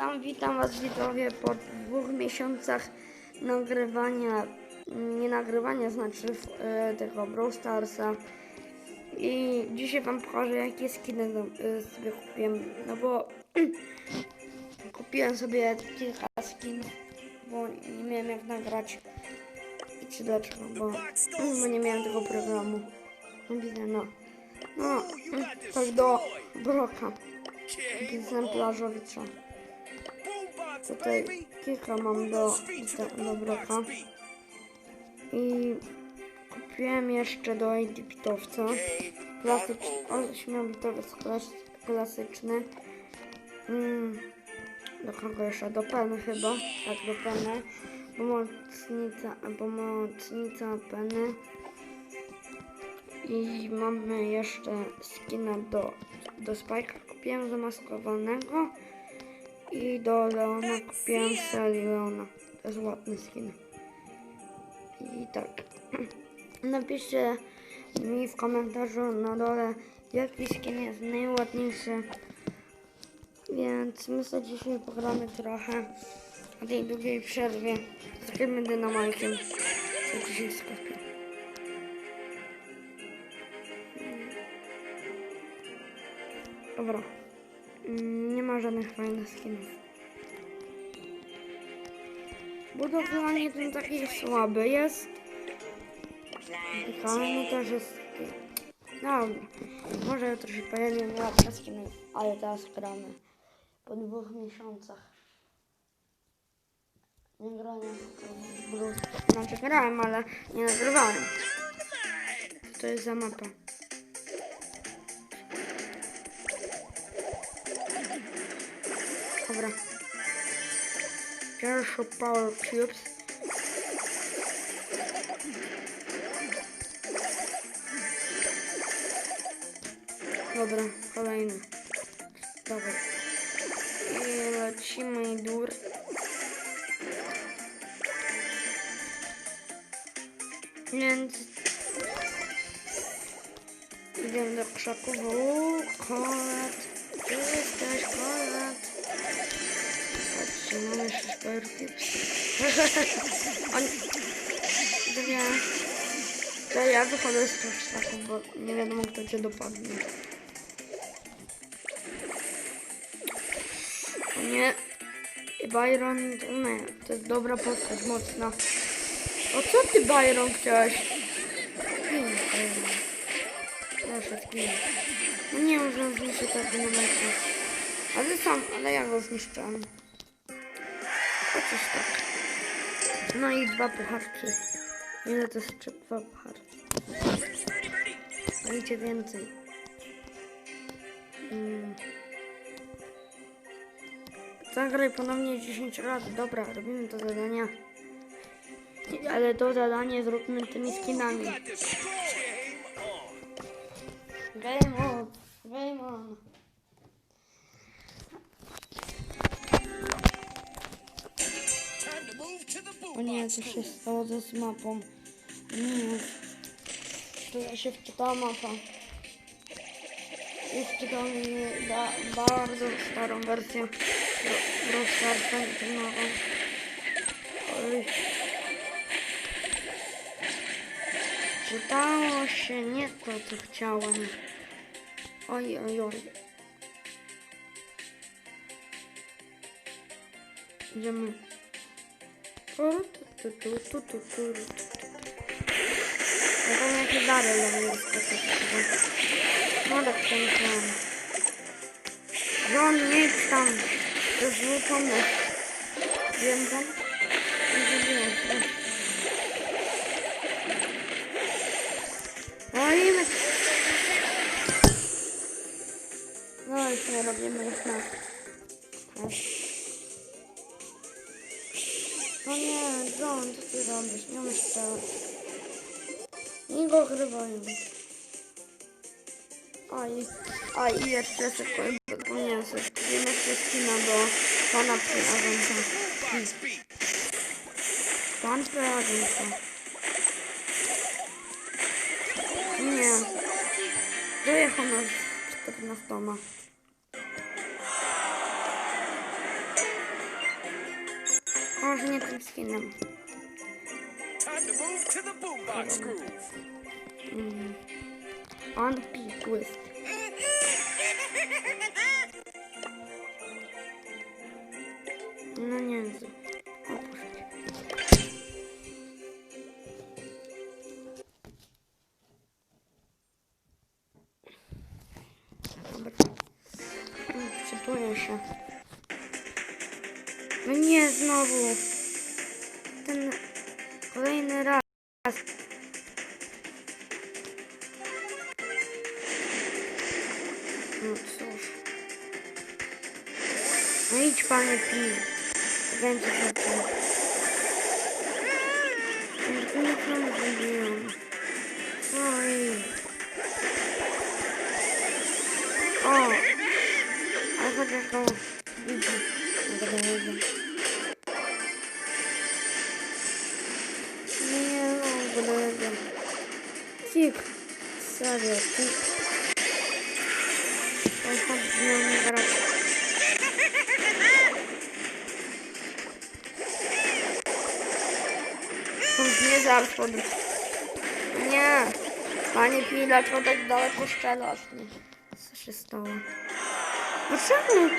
Witam, witam Was widzowie po dwóch miesiącach nagrywania, nie nagrywania, znaczy e, tego Brawl Starsa. I dzisiaj Wam pokażę jakie skiny no, e, sobie kupiłem, no bo kupiłem sobie kilka skinów, bo nie miałem jak nagrać. I czy dlaczego, bo, bo nie miałem tego programu. No widzę, no. No, tak do Broka. Egzemplarzowica. Tutaj kilka mam do, do, do Broka. I kupiłem jeszcze do AD Pitowca. Klasyczny, 8-bitowy klas, klasyczny. Mm, do kogo jeszcze? Do Peny chyba. Tak, do Peny. Pomocnica, pomocnica Peny. I mamy jeszcze skina do, do Spike'a kupiłem zamaskowanego i do Leona kupiłem Sally Leona. To jest ładny skin. I tak. Napiszcie mi w komentarzu na dole jaki skin jest najładniejszy. Więc my sobie dzisiaj pogramy trochę na tej długiej przerwie z takim dynamajkiem. Co dzisiaj skopię. Dobra. Mm, Nie ma żadnych fajnych skinów. Budowanie ten taki słaby jest. Wykonanie też jest. No, może jutro się pojawi ładne skiny, ale teraz gramy. Po dwóch miesiącach. Nie grałem w. Znaczy grałem, ale nie nagrywałem. To jest za mapa? Dobra. Pierwszy Power Cubes. Dobra, kolejny. Dobra. I lecimy dur. Więc idziemy do krzaków. Uuu, kolat. Gdzie jesteś, kolat? Patrzcie, mamy jeszcze Power Cubes. On... Ja... To ja wychodzę z tych bo nie wiadomo kto cię dopadnie. O nie. Byron, to nie, to jest dobra postać, mocna. O co ty Byron chciałeś? Nie. Proszę, zginę. No nie można zniszczyć tego numerku. Ale sam, ale ja go zniszczyłem. Chociaż tak. No i dwa pucharki. Ile to jest dwa pucharki? Dajcie więcej. Mm. Zagraj ponownie 10 razy. Dobra, robimy to zadania. Ale to zadanie zróbmy tymi skinami. Game on. Game on. O nie, co się stało z mapą? Nie. To się wczytała mapa. I wczytałam ba bardzo starą wersję Browstarsa i tą nową. Oj. Czytało się nie to, co chciałem. Oj, oj, oj. Idziemy. Tu, tu, tu, tu, tu, tu, tu. Ja tam jakie dary ja nie No tak to myślałem. John, nie idź tam. Ty robisz? Nie umiesz strzelać. Nie go ogrywają. A i, a i jeszcze szybko zapomniałem sobie. Kupiłem jeszcze skina do pana preagenta. Pan preagenta. Nie. Dojechał na 14. może nie tym skinem. Time to move to the boombox groove. On P twist. No No idź panie pij. Będzie lepiej. Ja nic nie zrobiłam. Oj. O! Ale chociaż to idzie. Dobra, idzie. Nie, no, w ogóle idzie. Cik. Serio, cik. On chodzi z nią nie Nie zawsze. Nie. Panie Pi, dlaczego tak daleko strzelasz? Nie. Co się stało? No czemu?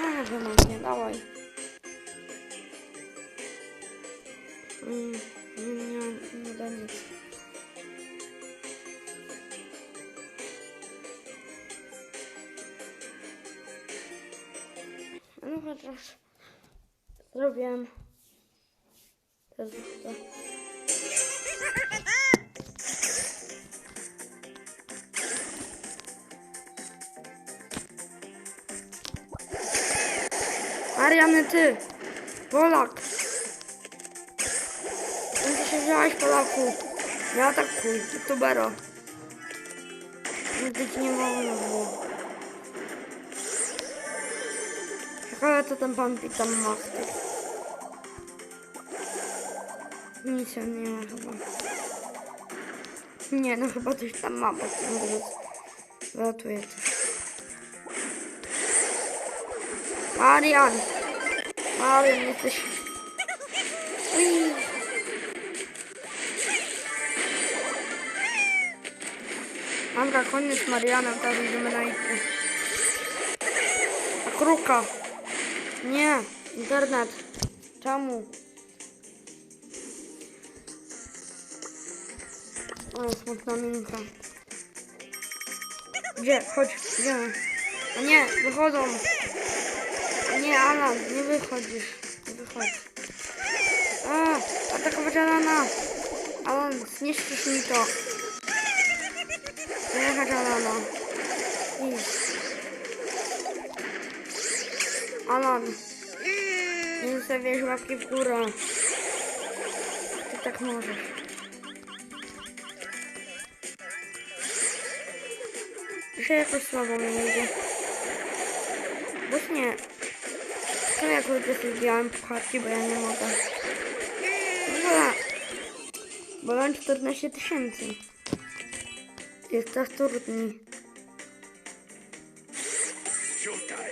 No wiem, nie, dawaj. Mm, Nie, nie da nic. No chociaż zrobiłem to. to. Mariany, ty! Polak! Ty się wziąłeś, Polaku! Nie atakuj, youtubero! Nigdy ci nie wolno było. Ciekawe, co ten pan tam ma. Nic on nie ma chyba. Nie, no chyba coś tam ma, bo ten wylatuje coś. Marian! Marian, jesteś... Ui. Dobra, koniec z Marianem, teraz idziemy na inny. A kruka! Nie, internet. Czemu? O, smutna minka. Gdzie? Chodź, idziemy. A nie, wychodzą. A nie, Alan, nie wychodzisz. Nie wychodź. A, atakować Alana. Alan, zniszczysz mi to. Jechać Alana. Idź. Alan. Nie zostawiasz łapki w górę. Ty tak możesz. Dzisiaj jakoś słabo mi idzie. Bo nie. To jak ludzie zbijałem pucharki, bo ja nie mogę. Dobra. Bo mam 14 tysięcy. Jest trudniej. Showtime.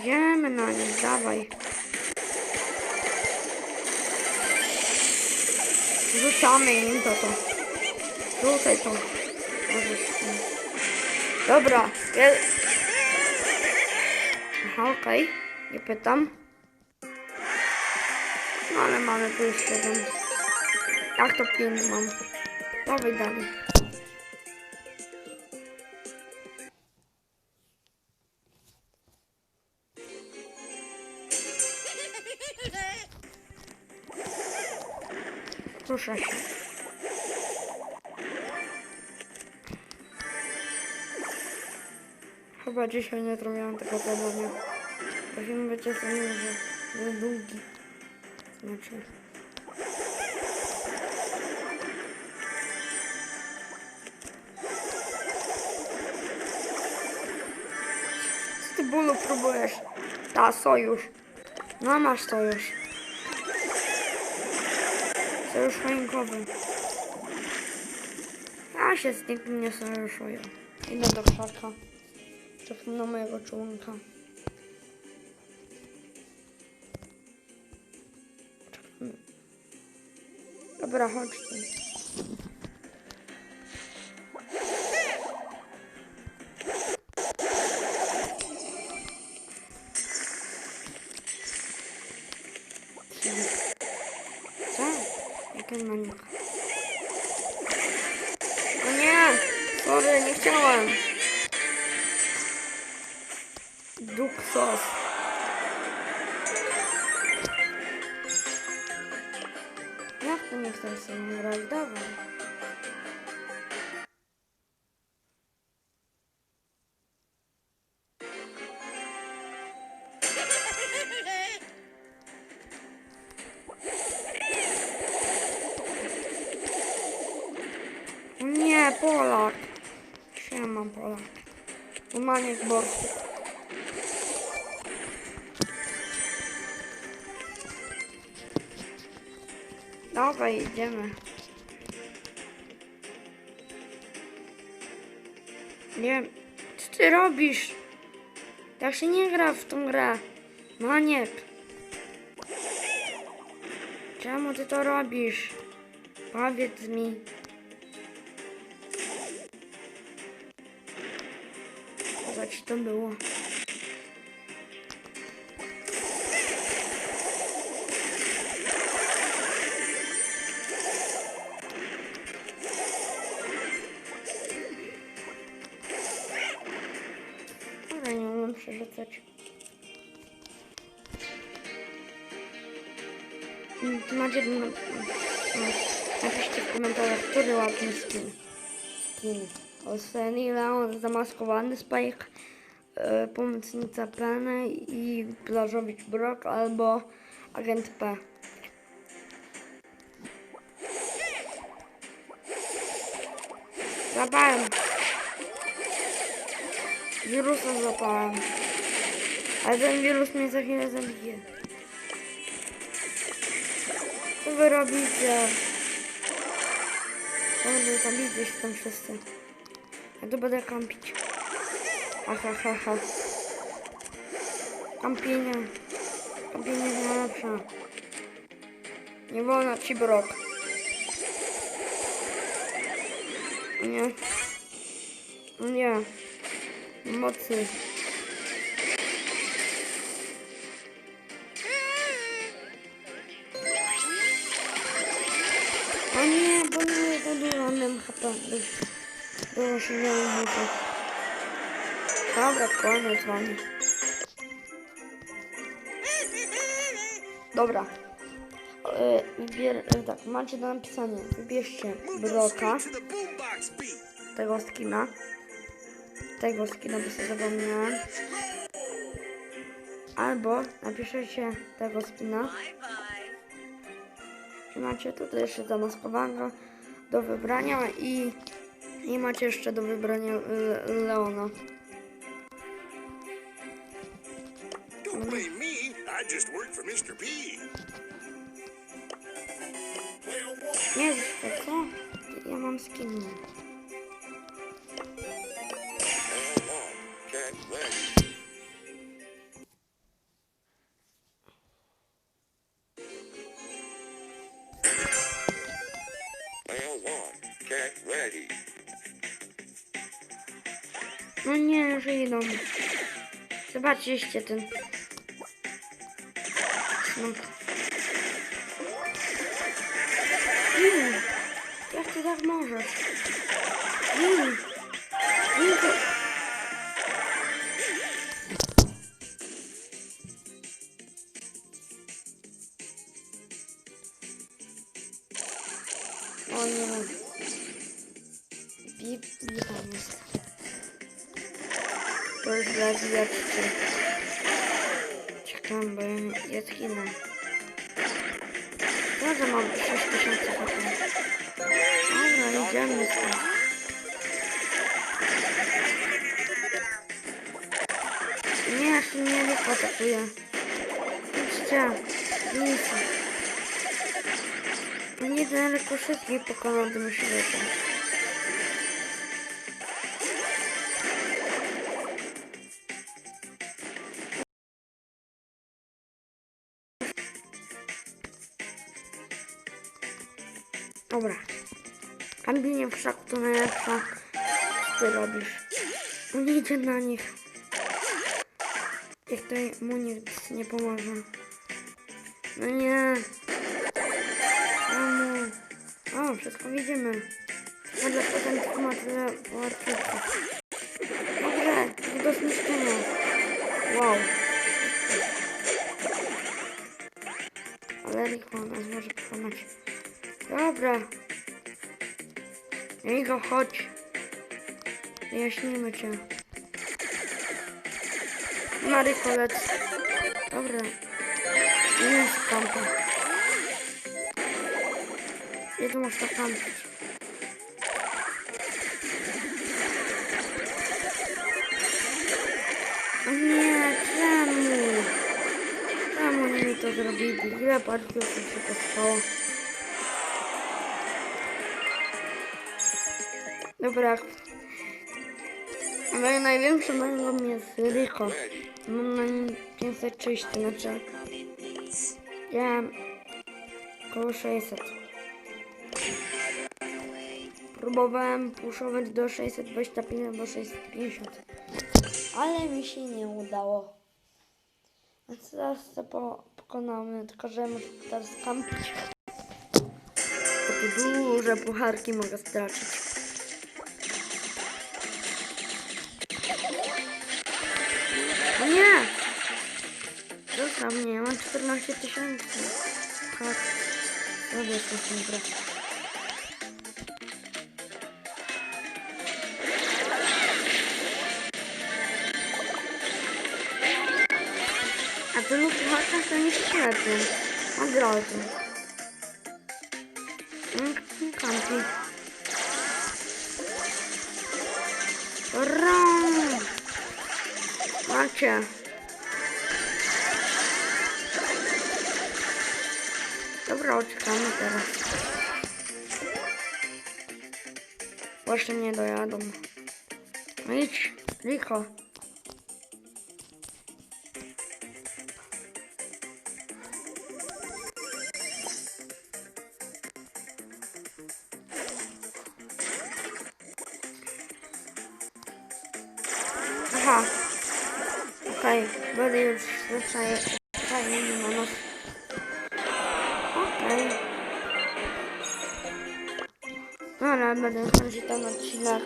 Idziemy na nie, dawaj. Rzucamy im to to. Rzucaj to. Dobra. Je... Aha, okej. Nie pytam. No ale mamy tu już jeden. Jak to pięć mam? Dawaj dalej. Proszę się. Chyba dzisiaj nie zrobiłam tego zadania. Film będzie za duży. Za długi. Znaczy. Co ty bólu próbujesz? Ta, sojusz. No masz sojusz. Sojusz choinkowy. Ja się z nikim nie sojuszuję. Idę do krzaka. Czekam na mojego członka. Dobra, chodźcie. Co? Nie! Sorry, nie chciałem. Duk sos. Jak to nie chcesz sobie grać? Dawaj. Nie, Polak. Siema, Polak. Umaniek borsu. Dawaj, idziemy. Nie wiem, co ty robisz? Tak się nie gra w tą grę. Maniek. Czemu ty to robisz? Powiedz mi. Co ci to było? Macie, no, no, napiszcie w komentarzach, który ładny skin. Skin. Oseni, Leon, zamaskowany Spike, e, pomocnica Penny i plażowicz Brock albo agent P. Zapałem. Wirusa złapałem. Ale ten wirus mnie za chwilę zabije. Wy robicie? Dobrze, zabijcie się tam wszyscy. Ja tu będę kampić. Ha, ha, ha. Kampienie. Kampienie jest najlepsze. Nie wolno ci brok. Nie. Nie. Mocy. O nie, bo nie nam HP. Było się nie użyte. Dobra, koniec wami. Dobra. E, Wybier, e, tak, macie do napisania. Wybierzcie beat. tego skina. Tego skina, bo sobie zapomniałem. Albo napiszecie tego skina. I macie tutaj jeszcze zamaskowanego do wybrania i, i macie jeszcze do wybrania Le- Leona. Don't blame me. I just work for Mr. P. Nie, co? Ja mam skiny. Ready. No nie, że idą. Zobaczyście ten. Smok. Mm, jak ty tak możesz? Mm. Mm, Bip, bip, tam jest. To już dla wiatrzy. Czekam, bo ja ja zginę. Może mam 6000 HP. Dobra, idziemy stąd. Nie, aż mnie nie atakuje. Idźcie, nic. Nie daleko szybciej pokonał Dobra. Kampienie w krzaku to najlepsza. Co robisz? On idzie na nich. Jak to mu nic nie pomoże. No nie. Czemu? O, wszystko widzimy. Może potem tylko ma tyle wartości. Dobrze, do zniszczenia. Wow. Ale Rico nas może pokonać. Dobra. Rico, chodź. Wyjaśnimy cię. Maryko, lec. Dobra. Nie jest kampa. Gdzie tu można kampić? Nie, czemu? Czemu oni mi to zrobili? Ile partiów się powstało? Dobra. Ale największym mężem jest Ryko. Mam na nim 530, znaczy... Ja mam około 600. Próbowałem puszować do 625 albo 650. Ale mi się nie udało. Więc teraz to po, pokonamy, tylko że muszę teraz kampić. Bo tu duże pucharki mogę stracić. Mnie, mam 14 tysięcy. Tak. Robię coś grę. A ten pucharka to nie świetny. Od razu. Mm, Kampi. Ram! Uciekamy teraz. Właśnie nie dojadą. No idź, licho. Aha. Okej, będę już zwyczaj Dobra, będę kończyć ten odcinek.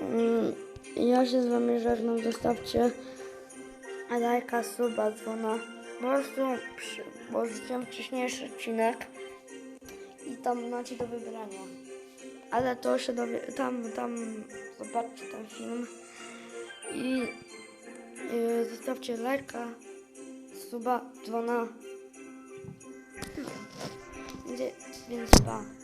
Mm, Ja się z wami żegnam, zostawcie lajka, suba, dzwona. Po prostu, przy, bo wrzuciłem wcześniejszy odcinek i tam macie do wybrania. Ale to się dowie, tam, tam zobaczcie ten film i yy, zostawcie lajka, suba, dzwona. Więc, więc pa.